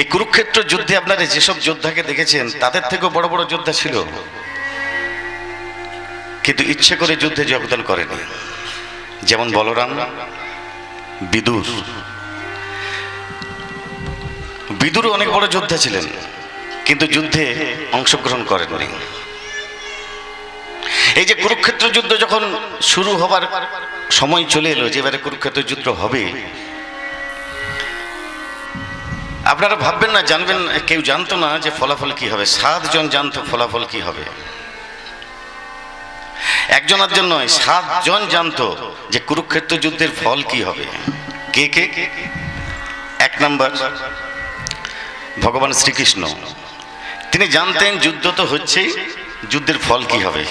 এই কুরুক্ষেত্র যুদ্ধে আপনারা যেসব যোদ্ধাকে দেখেছেন, তাদের থেকেও বড় বড় যোদ্ধা ছিল। কিন্তু ইচ্ছে করে যুদ্ধে যোগদান করেনি, যেমন বলরাম, বিদুর। বিদুর অনেক বড় যোদ্ধা ছিলেন, কিন্তু যুদ্ধে অংশগ্রহণ করেননি। এই যে কুরুক্ষেত্র যুদ্ধ যখন শুরু হবার সময় চলে এলো, যে এবারে কুরুক্ষেত্র যুদ্ধ হবে আপনারা ভাববেন না, জানবেন, কেউ জানতো না যে ফলাফল কি হবে। সাতজন জানতো ফলাফল কি হবে। একজন আধজন নয়, সাতজন জানতো যে কুরুক্ষেত্র যুদ্ধের ফল কি হবে। কে কে? এক নাম্বার, ভগবান শ্রীকৃষ্ণ। তিনি জানতেন যুদ্ধ তো হচ্ছেই, যুদ্ধের ফল কি হবে।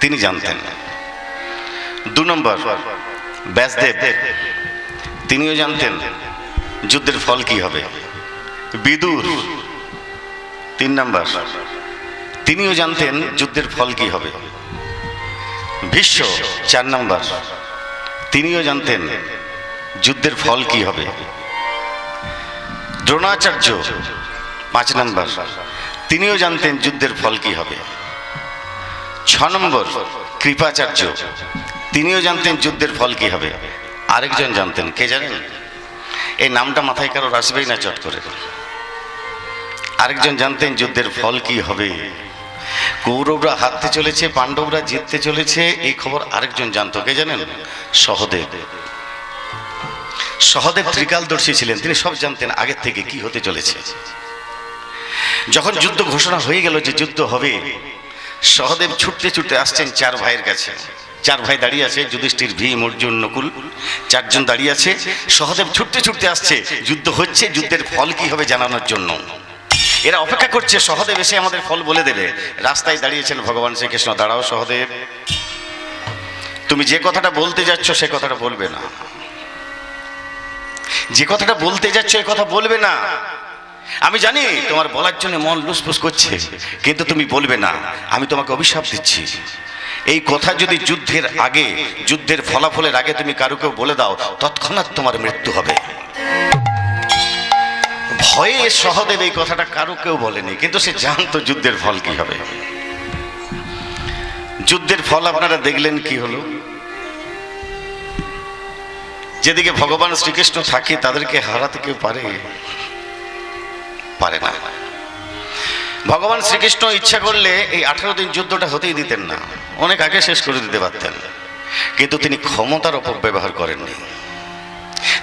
তিনি জানতেন। দু নম্বর, ব্যাসদেব। তিনিও জানতেন যুদ্ধের ফল কি হবে। বিদুর। তিন নাম্বার। তিনিও জানতেন যুদ্ধের ফল কি হবে। বিশ্ব, চার নাম্বার। তিনিও জানতেন যুদ্ধের ফল কি হবে। দ্রোণাচার্য, পাঁচ নম্বর। তিনিও জানতেন যুদ্ধের ফল কি হবে। ছ নম্বর, কৃপাচার্য। তিনিও জানতেন যুদ্ধের ফল কি হবে। আরেকজন জানতেন, কে জানেন? এই নামটা মাথায় কারোর আসবেই না চট করে। আরেকজন জানতেন যুদ্ধের ফল কি হবে। কৌরবরা হারতে চলেছে, পাণ্ডবরা জিততে চলেছে, এই খবর আরেকজন জানতো। কে জানেন? সহদেব। সহদেব ত্রিকালদর্শী ছিলেন, তিনি সব জানতেন আগের থেকে কি হতে চলেছে। যখন যুদ্ধ ঘোষণা হয়ে গেল যে যুদ্ধ হবে, সহদেব ছুটতে ছুটতে আসছেন চার ভাইয়ের কাছে। চার ভাই দাঁড়িয়ে আছে, যুধিষ্ঠির, ভীম, অর্জুন, নকুল, চারজন দাঁড়িয়ে আছে। সহদেব ছুটতে ছুটতে আসছে, যুদ্ধ হচ্ছে, যুদ্ধের ফল কি হবে জানানোর জন্য। এরা অপেক্ষা করছে, সহদেব এসে আমাদের ফল বলে দেবে। রাস্তায় দাঁড়িয়েছেন ভগবান শ্রীকৃষ্ণ, দাঁড়াও সহদেব। তুমি যে কথাটা বলতে যাচ্ছ, সে কথাটা বলবে না। যে কথাটা বলতে যাচ্ছ, এ কথা বলবে না। আমি জানি তোমার বলার জন্য মন লুসফুস করছে, কিন্তু তুমি বলবে না। আমি তোমাকে অভিশাপ দিচ্ছি। এই কথা যদি যুদ্ধের আগে, যুদ্ধের ফলাফলের আগে তুমি কারুকে বলে দাও, তৎক্ষণাৎ তোমার মৃত্যু হবে। ভয়ে সহদেব এই কথাটা কারও কেউ বলেনি, কিন্তু সে জানতো যুদ্ধের ফল কি হবে। যুদ্ধের ফল আপনারা দেখলেন কি হলো? যেদিকে ভগবান শ্রীকৃষ্ণ থাকে, তাদেরকে হারাতে কেউ পারে? পারে না। ভগবান শ্রীকৃষ্ণ ইচ্ছা করলে এই আঠারো দিন যুদ্ধটা হতেই দিতেন না। অনেক আগে শেষ করে দিতে পারতেন। কিন্তু তিনি ক্ষমতার অপব্যবহার করেননি।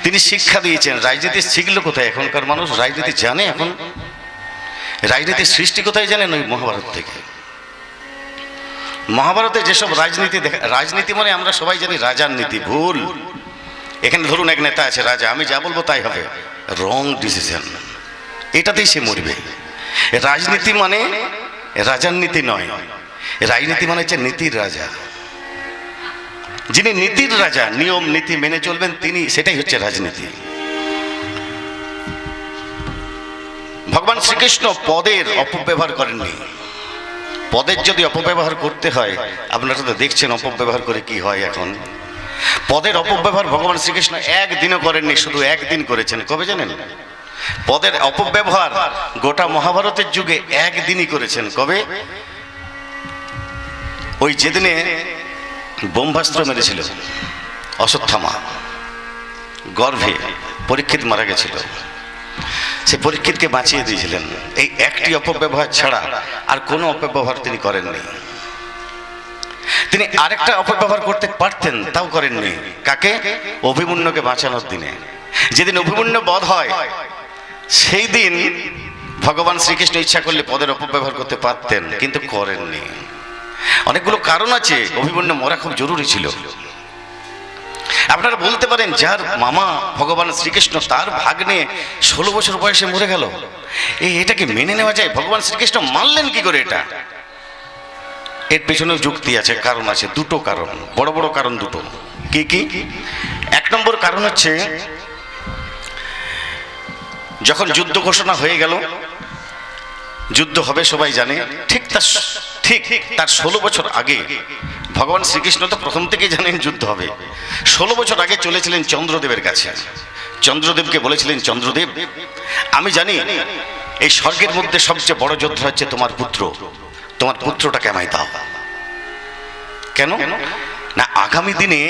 তিনি শিক্ষা দিয়েছেন, রাজনীতি শিখলো কোথায় এখনকার মানুষ? রাজনীতি জানে এখন? রাজনীতির সৃষ্টি কোথায় জানেন ওই মহাভারত থেকে? মহাভারতে যেসব রাজনীতি দেখা, রাজনীতি মানে আমরা সবাই জানি রাজার নীতি, ভুল। এখানে ধরুন এক নেতা আছে, রাজা, আমি যা বলব তাই হবে। রং ডিসিশন এটাতেই সে মরবে। রাজনীতি মানে রাজার নীতি নয়। রাজনীতি মানে হচ্ছে নীতির রাজা। যিনি নীতির রাজা, নিয়ম, নীতি মেনে চলবেন, তিনি সেটাই হচ্ছে রাজনীতি। ভগবান শ্রীকৃষ্ণ পদের অপব্যবহার করেননি। পদের যদি অপব্যবহার করতে হয়, আপনারা তো দেখছেন অপব্যবহার করে কি হয় এখন। পদের অপব্যবহার ভগবান শ্রীকৃষ্ণ একদিনও করেননি, শুধু একদিন করেছেন। কবে জানেন? পদের অপব্যবহার গোটা মহাভারতের যুগে একদিনই করেছেন। কবে? ওই যেদিনে বোম্বাস্ত্র মেরেছিল। অশ্বত্থামা। গর্ভে পরীক্ষিত মারা গেছিল। সে পরীক্ষিতকে বাঁচিয়ে দিয়েছিলেন। এই একটি অপব্যবহার ছাড়া আর কোনো অপব্যবহার তিনি করেননি। তিনি আরেকটা অপব্যবহার করতে পারতেন, তাও করেননি। কাকে? অভিমন্যুকে বাঁচানোর দিনে। যেদিন অভিমন্যু বধ হয়, সেই দিন ভগবান শ্রীকৃষ্ণ ইচ্ছা করলে পদের অপব্যবহার করতে পারতেন, কিন্তু করেননি। অনেকগুলো কারণ আছে, অভিমন্যু মরা খুব জরুরি ছিল। আপনারা বলতে পারেন, যার মামা ভগবান শ্রীকৃষ্ণ, তার ভাগ্নে ষোলো বছর বয়সে মরে গেল। এই এটাকে মেনে নেওয়া যায়? ভগবান শ্রীকৃষ্ণ মানলেন কি করে এটা? এর পেছনেও যুক্তি আছে, কারণ আছে, দুটো কারণ, বড় বড় কারণ দুটো। কি কি? এক নম্বর কারণ হচ্ছে, যখন যুদ্ধ ঘোষণা হয়ে গেল যুদ্ধ হবে, সবাই জানে। ঠিক তার ঠিক তার ষোলো বছর আগে ভগবান শ্রীকৃষ্ণ তো প্রথম থেকেই জানেন যুদ্ধ হবে। ষোলো বছর আগে চলেছিলেন চন্দ্রদেবের কাছে। চন্দ্রদেবকে বলেছিলেন, চন্দ্রদেব, আমি জানি এই স্বর্গের মধ্যে সবচেয়ে বড় যোদ্ধা হচ্ছে তোমার পুত্র। তোমার পুত্রটাকে আমায় দাও। কেন? না, আগামী দিনে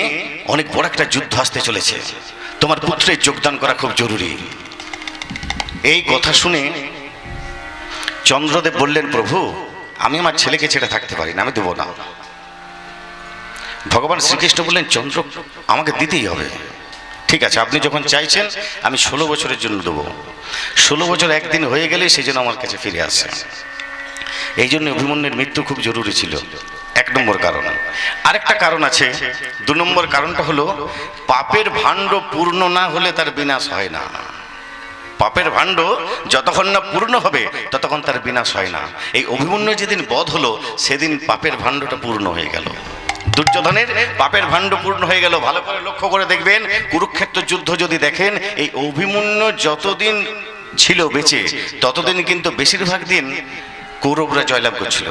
অনেক বড় একটা যুদ্ধ আসতে চলেছে। তোমার পুত্রের যোগদান করা খুব জরুরি। এই কথা শুনে চন্দ্রদেব বললেন, প্রভু, আমি আমার ছেলেকে ছেড়ে থাকতে পারি না, আমি দেবো না। ভগবান শ্রীকৃষ্ণ বললেন, চন্দ্র, আমাকে দিতেই হবে। ঠিক আছে, আপনি যখন চাইছেন, আমি ষোলো বছরের জন্য দেবো। ষোলো বছর একদিন হয়ে গেলে সেই জন্য আমার কাছে ফিরে আসে। এই জন্য অভিমন্যুর মৃত্যু খুব জরুরি ছিল। এক নম্বর কারণ। আরেকটা কারণ আছে। দু নম্বর কারণটা হলো, পাপের ভাণ্ড পূর্ণ না হলে তার বিনাশ হয় না। পাপের ভাণ্ড যতক্ষণ না পূর্ণ হবে, ততক্ষণ তার বিনাশ হয় না। এই অভিমন্যু যেদিন বধ হলো, সেদিন পাপের ভাণ্ডটা পূর্ণ হয়ে গেল। দুর্যোধনের পাপের ভাণ্ড পূর্ণ হয়ে গেল। ভালো করে লক্ষ্য করে দেখবেন, কুরুক্ষেত্র যুদ্ধ যদি দেখেন, এই অভিমন্যু যতদিন ছিল বেঁচে, ততদিন কিন্তু বেশিরভাগ দিন কৌরবরা জয়লাভ করছিল।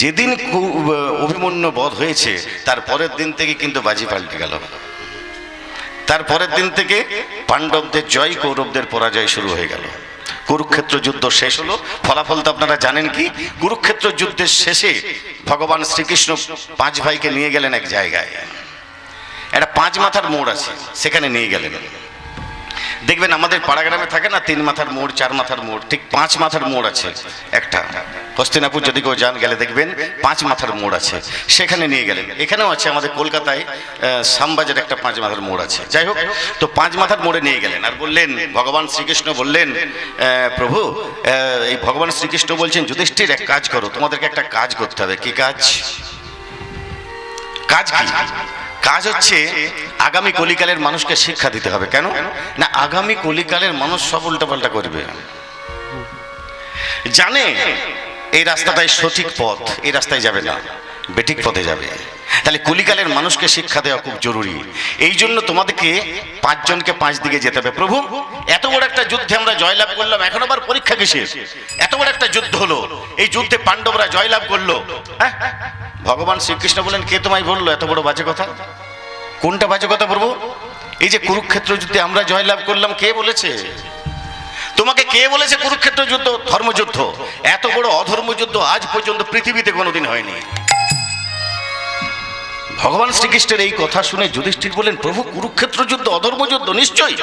যেদিন অভিমন্যু বধ হয়েছে, তার পরের দিন থেকে কিন্তু বাজি পাল্টে গেল। তার পরের দিন থেকে পাণ্ডবদের জয় কৌরবদের পরাজয় শুরু হয়ে গেল। কুরুক্ষেত্র যুদ্ধ শেষ হলো। ফলাফল তো আপনারা জানেন কি? কুরুক্ষেত্র যুদ্ধের শেষে ভগবান শ্রীকৃষ্ণ পাঁচ ভাইকে নিয়ে গেলেন এক জায়গায়। একটা পাঁচ মাথার মোড় আছে, সেখানে নিয়ে গেলেন। দেখবেন আমাদের পাড়াগ্রামে থাকে না, তিন মাথার মোড়, চার মাথার মোড়, ঠিক পাঁচ মাথার মোড় আছে। একটা। হস্তিনাপুর যদি কেউ যান, গেলে দেখবেন পাঁচ মাথার মোড় আছে। সেখানে নিয়ে গেলেন। এখানেও আছে আমাদের কলকাতায় সামবাজার একটা পাঁচ মাথার মোড় আছে। যাই হোক, তো পাঁচ মাথার মোড়ে নিয়ে গেলেন আর বললেন, ভগবান শ্রীকৃষ্ণ বললেন প্রভু এই ভগবান শ্রীকৃষ্ণ বলছেন, যুধিষ্ঠির, এক কাজ করো, তোমাদেরকে একটা কাজ করতে হবে। কি কাজ? কাজ কি? কাজ হচ্ছে আগামী কলিকালের মানুষকে শিক্ষা দিতে হবে। কেন? না, আগামী কলিকালের মানুষ সব উল্টাপাল্টা করবে। জানে, এই রাস্তাটাই সঠিক পথ, এই রাস্তায় যাবে না, বেঠিক পথে যাবে। তাহলে কলিকালের মানুষকে শিক্ষা দেওয়া খুব জরুরি। এই জন্য তোমাদেরকে পাঁচজনকে পাঁচ দিকে যেতে হবে। প্রভু, এত বড় একটা যুদ্ধে আমরা জয়লাভ করলাম, এখন আবার পরীক্ষা কিসের? এত বড় একটা যুদ্ধ হলো, এই যুদ্ধে পাণ্ডবরা জয়লাভ করল। হ্যাঁ? ভগবান শ্রীকৃষ্ণ বলেন, কে তোমায় বলল? এত বড় বাজে কথা। কোনটা বাজে কথা প্রভু এই যে কুরুক্ষেত্র যুদ্ধে আমরা জয়লাভ করলাম, কে বলেছে? তোমাকে কে বলেছে কুরুক্ষেত্র যুদ্ধ? ধর্মযুদ্ধ। এত বড় অধর্মযুদ্ধ আজ পর্যন্ত পৃথিবীতে কোনোদিন হয়নি। ভগবান শ্রীকৃষ্ণের এই কথা শুনে যুধিষ্ঠির বলেন প্রভু, কুরুক্ষেত্র যুদ্ধ, অধর্মযুদ্ধ, নিশ্চয়ই?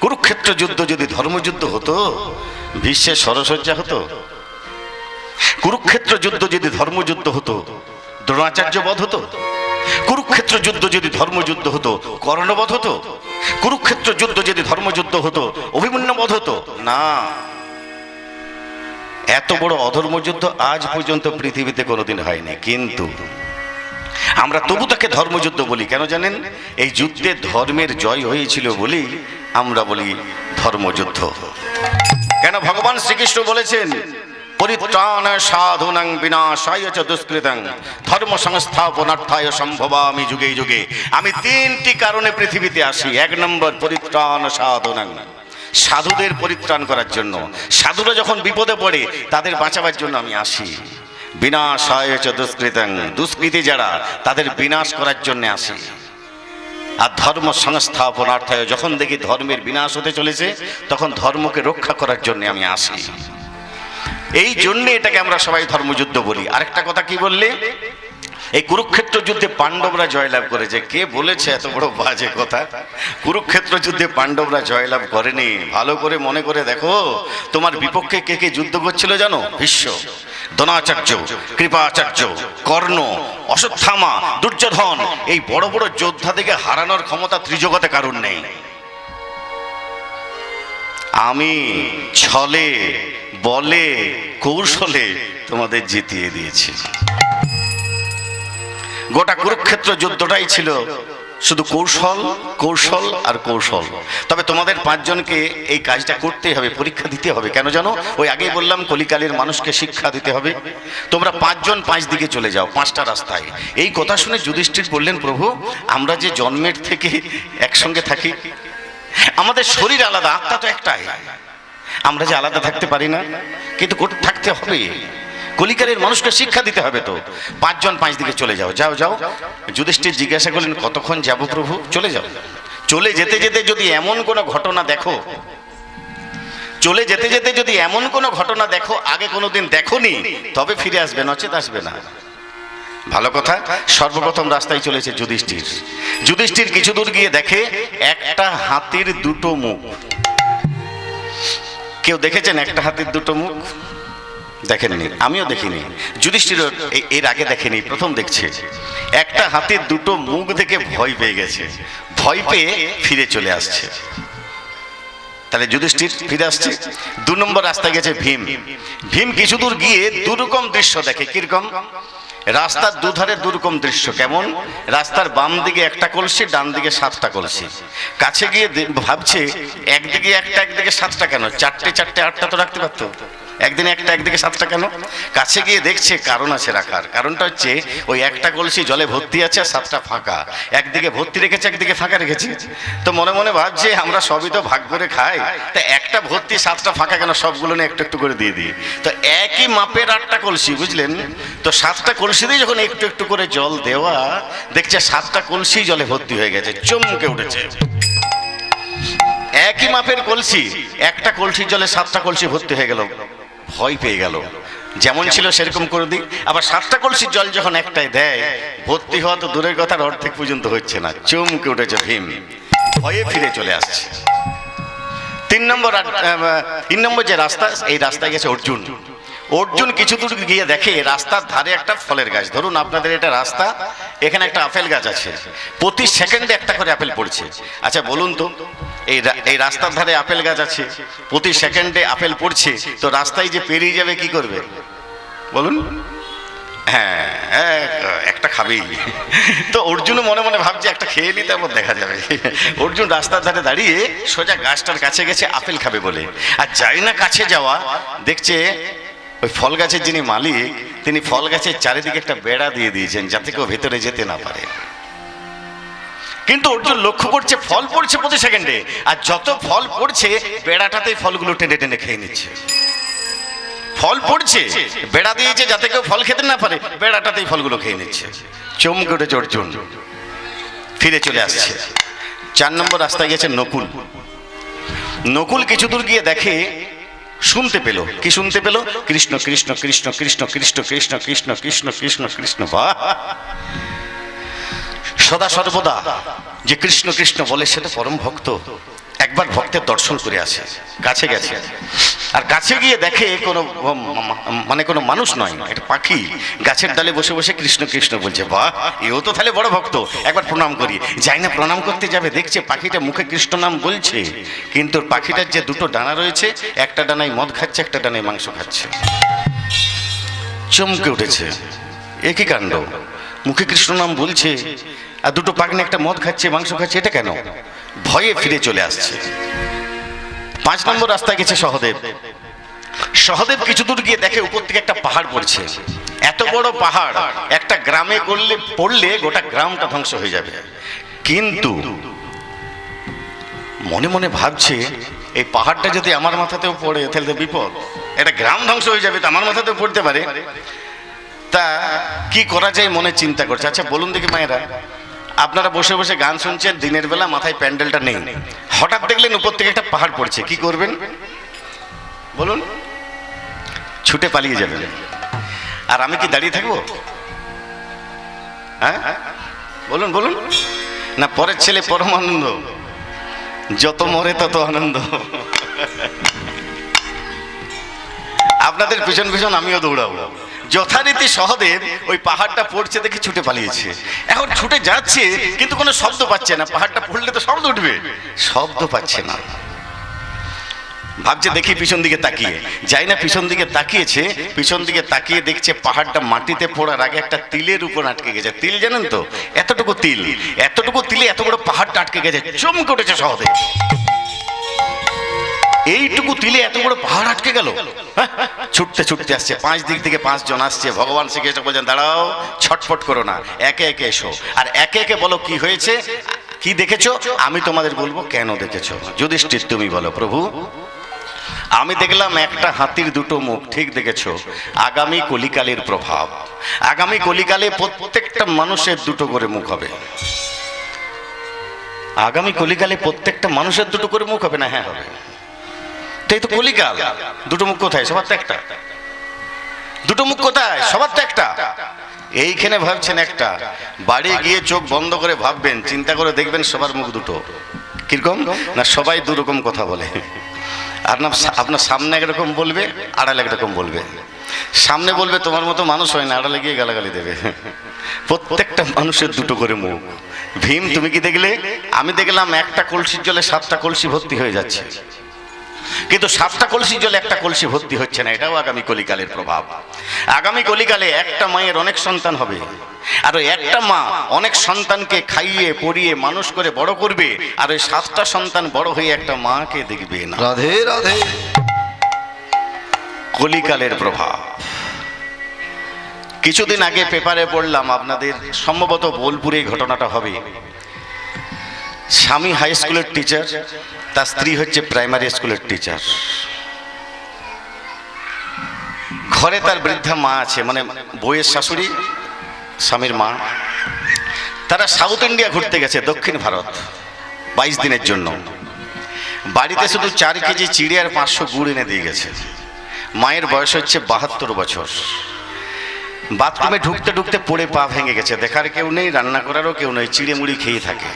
কুরুক্ষেত্র যুদ্ধ যদি ধর্মযুদ্ধ হতো বিশ্বের সরসজ্জা হতো। কুরুক্ষেত্র যুদ্ধ যদি ধর্মযুদ্ধ হতো দ্রোণাচার্য বধ হতো। কুরুক্ষেত্র যুদ্ধ যদি ধর্মযুদ্ধ হতো, কর্ণবধ হতো? কুরুক্ষেত্র যুদ্ধ যদি ধর্মযুদ্ধ হতো, অভিমন্যবধ হতো? না। এত বড় অধর্মযুদ্ধ আজ পর্যন্ত পৃথিবীতে কোনোদিন হয়নি, কিন্তু আমরা তবু তাকে ধর্মযুদ্ধ বলি, কেন জানেন? এই যুদ্ধে ধর্মের জয় হয়েছিল বলেই আমরা বলি ধর্মযুদ্ধ। কেন ভগবান শ্রীকৃষ্ণ বলেছেন পরিত্রাণ সাধুনাং বিনাশায় চ দুষ্কৃতং। ধর্ম সংস্থাপনার্থায় সম্ভবামি যুগে যুগে। আমি তিনটি কারণে পৃথিবীতে আসি। এক নম্বর পরিত্রাণ সাধুনাং। সাধুদের পরিত্রাণ করার জন্য। সাধুরা যখন বিপদে পড়ে, তাদের বাঁচাবার জন্য আমি আসি। বিনাশায় চ দুষ্কৃতং। দুষ্কৃতি যারা, তাদের বিনাশ করার জন্য আসি। আর ধর্ম সংস্থাপনার্থায় যখন দেখি ধর্মের বিনাশ হতে চলেছে, তখন ধর্মকে রক্ষা করার জন্য আমি আসি। এই জন্য এটাকে আমরা সবাই ধর্মযুদ্ধ বলি। আরেকটা কথা কি বললে? এই কুরুক্ষেত্র যুদ্ধে পাণ্ডবরা জয়লাভ করেছে কে বলেছে এত বড় বাজে কথা? কুরুক্ষেত্র যুদ্ধে পাণ্ডবরা জয়লাভ করেনি। ভালো করে মনে করে দেখো, তোমার বিপক্ষে কে কে যুদ্ধ করছিল জানো? ভীষ্ম দ্রোণাচার্য কৃপাচার্য, কর্ণ, অশ্বত্থামা, দুর্যোধন, এই বড় বড় যোদ্ধা থেকে হারানোর ক্ষমতা ত্রিজগতে কারণ নেই। আমি ছলে, বলে, কৌশলে তোমাদের জিতিয়ে দিয়েছি। গোটা কুরুক্ষেত্র যুদ্ধটাই ছিল শুধু কৌশল কৌশল আর কৌশল। তবে তোমাদের পাঁচজনকে এই কাজটা করতেই হবে, পরীক্ষা দিতে হবে। কেন জানো? ওই আগেই বললাম, কলিকালের মানুষকে শিক্ষা দিতে হবে। তোমরা পাঁচজন পাঁচ দিকে চলে যাও, পাঁচটা রাস্তায়। এই কথা শুনে যুধিষ্ঠির বললেন, প্রভু, আমরা যে জন্মের থেকে একসঙ্গে থাকি আমাদের শরীর আলাদা, আত্মা তো একটাই। আমরা যে আলাদা থাকতে পারি না, কিন্তু থাকতে হবে। কলিকালের মানুষকে শিক্ষা দিতে হবে তো। পাঁচজন পাঁচ দিকে চলে যাও। যাও যাও। যুধিষ্ঠির জিজ্ঞাসা করলেন, কতক্ষণ যাব প্রভু? চলে যাও। চলে যেতে যেতে যদি এমন কোনো ঘটনা দেখো, চলে যেতে যেতে যদি এমন কোনো ঘটনা দেখো, আগে কোনোদিন দেখোনি, তবে ফিরে আসবে, নচেত আসবে না। ভালো কথা? সর্বপ্রথম রাস্তায় চলেছে যুধিষ্ঠির। যুধিষ্ঠির কিছু দূর গিয়ে দেখে একটা হাতির দুটো মুখ। কেউ দেখেছেন একটা হাতির দুটো মুখ? দেখেননি। আমিও দেখিনি। যুধিষ্ঠির এর আগে দেখেনি, প্রথম দেখছে। একটা হাতির দুটো মুখ দেখে ভয় পেয়ে গেছে। ভয় পেয়ে ফিরে চলে আসছে। তাহলে যুধিষ্ঠির ফিরে আসছে? দু নম্বর রাস্তায় গেছে ভীম। ভীম কিছু দূর গিয়ে দুরকম দৃশ্য দেখে। কীরকম? রাস্তার দুধারে দুরকম দৃশ্য, কেমন? রাস্তার বাম দিকে একটা কলসি, ডান দিকে সাতটা কলসি। কাছে গিয়ে ভাবছে, একদিকে একটা, একদিকে সাতটা কেন? চারটে চারটে, আটটা তো রাখতে পারতো। একদিনে একটা, একদিকে সাতটা কেন? কাছে গিয়ে দেখছে কারণ আছে রাখার। কারণটা হচ্ছে, ওই একটা কলসি জলে ভর্তি আছে আর সাতটা ফাঁকা। একদিকে ভর্তি রেখেছে, একদিকে ফাঁকা রেখেছে। তো মনে মনে ভাবছে, আমরা সবই তো ভাগ করে খাই। তা একটা ভর্তি, সাতটা ফাঁকা কেন? সবগুলো নিয়ে একটু একটু করে দিয়ে দিই। তো একই মাপের আটটা কলসি, বুঝলেন? তো সাতটা কলসি দিয়ে যখন একটু একটু করে জল দেওয়া, দেখছে সাতটা কলসি জলে ভর্তি হয়ে গেছে, চমকে উঠেছে। একই মাপের কলসি, একটা কলসির জলে সাতটা কলসি ভর্তি হয়ে গেল। ভয় পেয়ে গেল। যেমন ছিল সেরকম করে দিই আবার সাতটা কলসির জল যখন একটাই দেয়, ভর্তি হওয়া তো দূরের কথার অর্ধেক পর্যন্ত হচ্ছে না। চমকে উঠেছে ভীম। ভয়ে ফিরে চলে আসছে। তিন নম্বর তিন নম্বর যে রাস্তা, এই রাস্তায় গেছে অর্জুন। অর্জুন কিছু দূর গিয়ে দেখে, রাস্তার ধারে একটা ফলের গাছ। ধরুন আপনাদের এটা রাস্তা, এখানে একটা আপেল গাছ আছে। প্রতি সেকেন্ডে একটা করে আপেল পড়ছে। আচ্ছা বলুন তো এই এই রাস্তার ধারে আপেল গাছ আছে, প্রতি সেকেন্ডে আপেল পড়ছে, তো রাস্তায় যে পেরিয়ে যাবে কি করবে? বলুন। হ্যাঁ একটা খাবেই। তো অর্জুনও মনে মনে ভাবছে, একটা খেয়ে নিতে আমার দেখা যাবে। অর্জুন রাস্তার ধারে দাঁড়িয়ে সোজা গাছটার কাছে গেছে, আপেল খাবে বলে। আর যাই না কাছে যাওয়া, দেখছে ওই ফল গাছের যিনি মালিক, তিনি ফল গাছের চারিদিকে একটা বেড়া দিয়ে দিয়েছেন, যাতে কেউ ভেতরে যেতে না পারে। কিন্তু অর্জুন লক্ষ্য করছে ফল পড়ছে প্রতি সেকেন্ডে আর যত ফল পড়ছে বেড়াটাতেই ফলগুলো টেনে টেনে খেয়ে নিচ্ছে ফল পড়ছে বেড়া দিয়েছে যাতে কেউ ফল খেতে না পারে বেড়াটাতেই ফলগুলো খেয়ে নিচ্ছে চমকে উঠেছে অর্জুন ফিরে চলে আসছে চার নম্বর রাস্তায় গেছে নকুল নকুল কিছু দূর গিয়ে দেখে শুনতে পেল কি শুনতে পেল কৃষ্ণ কৃষ্ণ কৃষ্ণ কৃষ্ণ কৃষ্ণ কৃষ্ণ কৃষ্ণ কৃষ্ণ কৃষ্ণ কৃষ্ণ বাহ সদা সর্বদা যে কৃষ্ণ কৃষ্ণ বলে সেটা পরম ভক্ত। একবার ভক্তের দর্শন করে আসে, গাছে গেছে। আর কাছে গিয়ে দেখে কোনো মানে কোনো মানুষ নয়, এটা পাখি। গাছের ডালে বসে বসে কৃষ্ণ কৃষ্ণ বলছে, বাহ, এও তো তাহলে বড় ভক্ত। একবার প্রণাম করি। যাই না প্রণাম করতে যাবে, দেখছে পাখিটা মুখে কৃষ্ণ নাম বলছে। কিন্তু পাখিটার যে দুটো ডানা রয়েছে, একটা ডানায় মদ খাচ্ছে, একটা ডানায় মাংস খাচ্ছে। চমকে উঠেছে। একই কাণ্ড? মুখে কৃষ্ণ নাম বলছে আর দুটো পাগনি একটা মদ খাচ্ছে, মাংস খাচ্ছে, এটা কেন? ভয়ে ফিরে চলে আসছে। পাঁচ নম্বর রাস্তায় গেছে সহদেব। সহদেব কিছু দূর গিয়ে দেখে উপর থেকে একটা পাহাড় পড়ছে। এত বড় পাহাড়, একটা গ্রামে করলে পড়লে গোটা গ্রামটা ধ্বংস হয়ে যাবে। কিন্তু মনে মনে ভাবছে, এই পাহাড়টা যদি আমার মাথাতেও পড়ে, তাহলে তো বিপদ। একটা গ্রাম ধ্বংস হয়ে যাবে, তো আমার মাথাতেও পড়তে পারে। তা কি করা যায় মনে চিন্তা করছে? আচ্ছা বলুন দেখি মায়েরা। আপনারা বসে বসে গান শুনছেন, দিনের বেলা মাথায় প্যান্ডেলটা নেই। হঠাৎ দেখলেন উপর থেকে একটা পাহাড় পড়ছে, কি করবেন? বলুন। ছুটে পালিয়ে যাবেন। আর আমি কি দাঁড়িয়ে থাকব? হ্যাঁ? বলুন বলুন। না, পরের ছেলে পরম আনন্দ যত মরে তত আনন্দ। আপনাদের পিছন পিছন আমিও দৌড়াবো। যথারীতি সহদেব ওই পাহাড়টা পড়ছে দেখে ছুটে পালিয়েছে। এখন ছুটে যাচ্ছে, কিন্তু কোনো শব্দ পাচ্ছে না। পাহাড়টা পড়লে তো শব্দ উঠবে। শব্দ পাচ্ছে না। ভাবছে দেখি পিছন দিকে তাকিয়ে। যাই না পিছন দিকে তাকিয়েছে, পিছন দিকে তাকিয়ে দেখছে পাহাড়টা মাটিতে পড়ার আগে একটা তিলের উপর আটকে গেছে। তিল জানেন তো? এতটুকু তিল। এতটুকু তিলে এত বড় পাহাড়টা আটকে গেছে। চমকে উঠেছে সহদেব। এইটুকু তিলে এত বড় পাহাড় আটকে গেল? হ্যাঁ? ছুটতে ছুটতে আসছে, পাঁচ দিক থেকে পাঁচজন আসছে। ভগবান শ্রীকৃষ্ণ বলছেন, দাঁড়াও, ছটফট করো না, একে একে এসো। আর একে একে বলো, কি হয়েছে? কি দেখেছ? আমি তোমাদের বলব, কেন দেখেছ? যুধিষ্ঠির, তুমি বলো, প্রভু, আমি দেখলাম একটা হাতির দুটো মুখ, ঠিক দেখেছ? আগামী কলিকালের প্রভাব। আগামী কলিকালে প্রত্যেকটা মানুষের দুটো করে মুখ হবে। আগামী কলিকালে প্রত্যেকটা মানুষের দুটো করে মুখ হবে না? হ্যাঁ হবে। তো কলিকাল। দুটো মুখ কোথায়? সবার তো একটা। দুটো মুখ কোথায়? সবার তো একটা। এইখানে ভাবছেন একটা। বাড়ি গিয়ে চোখ বন্ধ করে ভাববেন, চিন্তা করে দেখবেন সবার মুখ দুটো। কীরকম? না, সবাই দু রকম কথা বলে। আর না আপনার সামনে একরকম বলবে, আড়ালে একরকম বলবে। সামনে বলবে, তোমার মতো মানুষ হয় না। আড়ালে গিয়ে গালাগালি দেবে। প্রত্যেকটা মানুষের দুটো করে মুখ। ভীম, তুমি কি দেখলে? আমি দেখলাম একটা কলসির জলে সাতটা কলসি ভর্তি হয়ে যাচ্ছে। কিন্তু সাতটা কলসি জলে একটা কলসি ভর্তি হচ্ছে না এটাও আগামী কলিকালের প্রভাব। আগামী কলিকালে একটা মায়ের অনেক সন্তান হবে আর ওই একটা মা অনেক সন্তানকে খাইয়ে পরিয়ে মানুষ করে বড় করবে আর ওই সাতটা সন্তান বড় হয়ে একটা মাকে দেখবে না। রাধে রাধে। কলিকালের প্রভাব। কিছুদিন আগে পেপারে পড়লাম আপনাদের সম্ভবত বোলপুরে ঘটনাটা হবে। স্বামী হাই স্কুলের টিচার তার স্ত্রী হচ্ছে প্রাইমারি স্কুলের টিচার ঘরে তার বৃদ্ধা মা আছে মানে বইয়ের শাশুড়ি, স্বামীর মা। তারা সাউথ ইন্ডিয়া ঘুরতে গেছে, দক্ষিণ ভারত, বাইশ দিনের জন্য। বাড়িতে শুধু চার কেজি চিড়ে আর পাঁচশো গুড় এনে দিয়ে গেছে। মায়ের বয়স হচ্ছে বাহাত্তর বছর। বাথরুমে ঢুকতে ঢুকতে পড়ে পা ভেঙে গেছে। দেখার কেউ নেই, রান্না করারও কেউ নেই চিড়ে মুড়ি খেয়ে থাকে।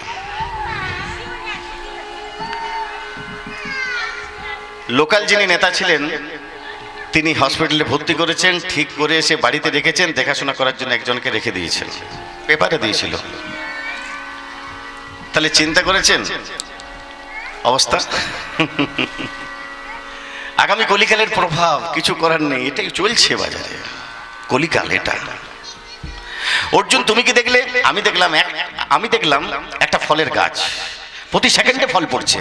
লোকাল যিনি নেতা ছিলেন, তিনি হসপিটালে ভর্তি করেছেন, ঠিক করে এসে বাড়িতে রেখেছেন, দেখাশোনা করার জন্য একজনকে রেখে দিয়েছেন পেপারে দিয়েছিল। তাহলে চিন্তা করেছেন? অবস্থা? আগামী কলিকালের প্রভাব কিছু করার নেই এটাই চলছে বাজারে। কলিকাল এটা। অর্জুন, তুমি কি দেখলে? আমি দেখলাম আমি দেখলাম একটা ফলের গাছ। প্রতি সেকেন্ডে ফল পড়ছে।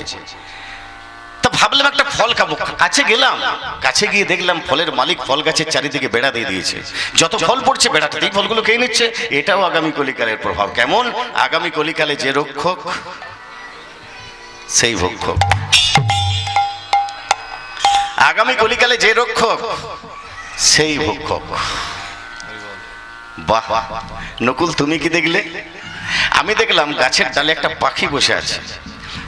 ভাবলাম একটা ফল খাব। কাছে গেলাম, কাছে গিয়ে দেখলাম ফলের মালিক ফল গাছের চারিদিকে বেড়া দিয়ে দিয়েছে। যত ফল পড়ছে বেড়াটা এই ফলগুলো খেয়ে নিচ্ছে। এটাও আগামী কলিকালের প্রভাব। কেমন? আগামী কলিকালে যে রক্ষক, সেই ভক্ষক। আগামী কলিকালে যে রক্ষক, সেই ভক্ষক। বাহ! নকুল, তুমি কি দেখলে? আমি দেখলাম গাছের ডালে একটা পাখি বসে আছে।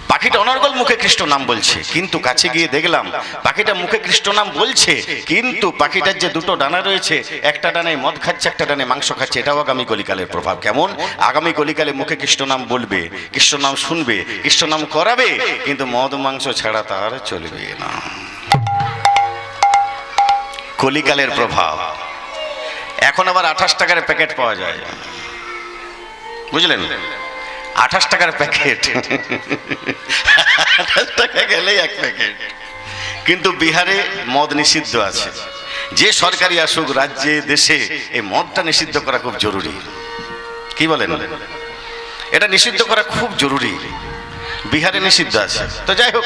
পাখিটা অনর্গল মুখে কৃষ্ণ নাম বলছে। কিন্তু কাছে গিয়ে দেখলাম, পাখিটা মুখে কৃষ্ণ নাম বলছে, কিন্তু পাখিটার যে দুটো ডানা রয়েছে, একটা ডানায় মদ খাচ্ছে, একটা ডানে মাংস খাচ্ছে, এটাও আগামী কলিকালের প্রভাব। কেমন? আগামী কলিকালে মুখে কৃষ্ণ নাম বলবে, কৃষ্ণ নাম শুনবে, কৃষ্ণ নাম করাবে, কিন্তু মদ মাংস ছাড়া তার চলবে না। কলিকালের প্রভাব। এখন আবার আঠাশ টাকার প্যাকেট পাওয়া যায়। বুঝলেন? আঠাশ টাকার প্যাকেট। আঠাশ টাকা গেলেই এক প্যাকেট। কিন্তু বিহারে মদ নিষিদ্ধ আছে। যে সরকারি আসুক রাজ্যে, দেশে, এই মদটা নিষিদ্ধ করা খুব জরুরি। কি বলেন? এটা নিষিদ্ধ করা খুব জরুরি। বিহারে নিষিদ্ধ আছে। তো যাই হোক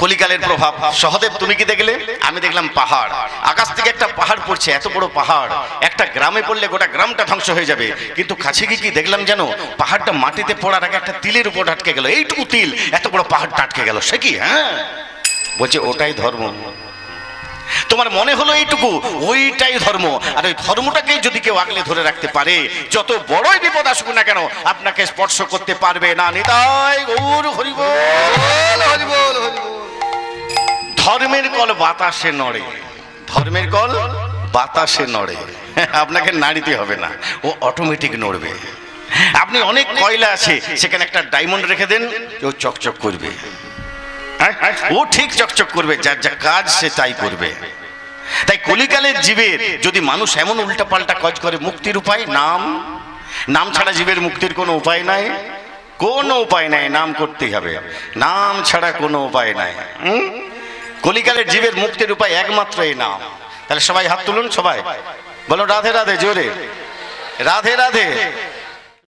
কলিকালের প্রভাব। সহদেব, তুমি কি দেখলে? আমি দেখলাম পাহাড়। আকাশ থেকে একটা পাহাড় পড়ছে, এত বড় পাহাড়। একটা গ্রামে পড়লে গোটা গ্রামটা ধ্বংস হয়ে যাবে। কিন্তু কাছে গিয়ে কি দেখলাম জানো? পাহাড়টা মাটিতে পড়ার আগে একটা তিলের উপর আটকে গেল। এইটুকু তিল, এত বড় পাহাড়টা আটকে গেল। সে কি হ্যাঁ? বলছে, ওটাই ধর্ম। তোমার মনে হলো এইটুকু? ওইটাই ধর্ম। আর ওই ধর্মটাকে যদি কেউ আগলে ধরে রাখতে পারে, যত বড়ই বিপদ আসুক না কেন, আপনাকে স্পর্শ করতে পারবে না। নিতাই গৌর হরিব বল হরি বল হরি বল ধর্মের কল বাতাসে নড়ে। ধর্মের কল বাতাসে নড়ে। আপনাকে নাড়িতে হবে না, ও অটোমেটিক নড়বে। আপনি অনেক কয়লা আছে, সেখানে একটা ডায়মন্ড রেখে দেন, ও চকচক করবে। ও ঠিক চকচক করবে, যার যা কাজ সে তাই করবে। তাই কলিকালের জীবের যদি মানুষ এমন উল্টাপাল্টা কাজ করে, মুক্তির উপায় নাম? নাম ছাড়া জীবের মুক্তির কোনো উপায় নাই? কোনো উপায় নাই, নাম করতেই হবে। নাম ছাড়া কোনো উপায় নাই? কলিকালের জীবের মুক্তির উপায় একমাত্র এই নাম। তাহলে সবাই হাত তুলুন, সবাই। বলো, রাধে রাধে, জোরে। রাধে রাধে।